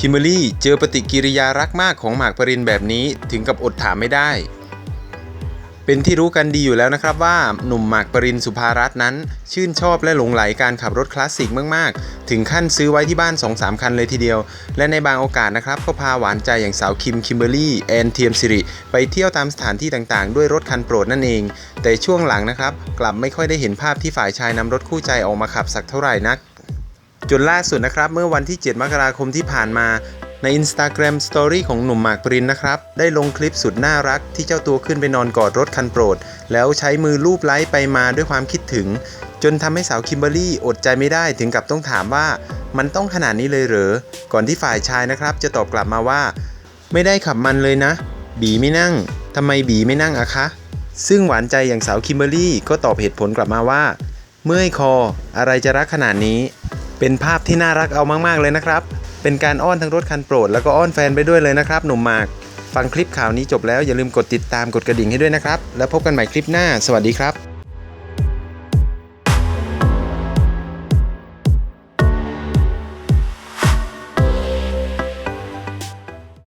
คิมเบอรี่เจอปฏิกิริยารักมากของหมากปรินแบบนี้ถึงกับอดถามไม่ได้ เป็นที่รู้กันดีอยู่แล้วนะครับว่าหนุ่มหมากปรินสุภารัตน์นั้น ชื่นชอบและหลงไหลการขับรถคลาสสิกมากๆ ถึงขั้นซื้อไว้ที่บ้าน 2-3 คันเลยทีเดียว และในบางโอกาสนะครับ ก็พาหวานใจอย่างสาวคิมคิมเบอรรี่แอนเทียมสิริไปเที่ยวตามสถานที่ต่างๆ ด้วยรถคันโปรดนั่นเอง แต่ช่วงหลังนะครับ กลับไม่ค่อยได้เห็นภาพที่ฝ่ายชายนำรถคู่ใจออกมาขับสักเท่าไหร่นัก จนล่าสุดนะครับ เมื่อวันที่ 7 มกราคมที่ผ่านมาใน Instagram Story ของหนุ่มหมากปรินนะครับ ได้ลงคลิปสุดน่ารักที่เจ้าตัวขึ้นไปนอนกอดรถคันโปรด แล้วใช้มือลูบไล้ไปมาด้วยความคิดถึง จนทำให้สาวคิมเบอรี่อดใจไม่ได้ถึงกับต้องถามว่า มันต้องขนาดนี้เลยเหรอ ก่อนที่ฝ่ายชายนะครับ จะตอบกลับมาว่า ไม่ได้ขับมันเลยนะ บีไม่นั่งทำไมบีไม่นั่งอะคะ ซึ่งหวานใจอย่างสาวคิมเบอรี่ก็ตอบเหตุผลกลับมาว่า เมื่อยคออะไรจะรักขนาดนี้ เป็นภาพที่น่ารักเอามากๆเลยนะครับ เป็นการอ้อนทั้งรถคันโปรดแล้วก็อ้อนแฟนไปด้วยเลยนะครับ หนุ่มหมาก ฟังคลิปข่าวนี้จบแล้วอย่าลืมกดติดตามกดกระดิ่งให้ด้วยนะครับ แล้วพบกันใหม่คลิปหน้า สวัสดีครับ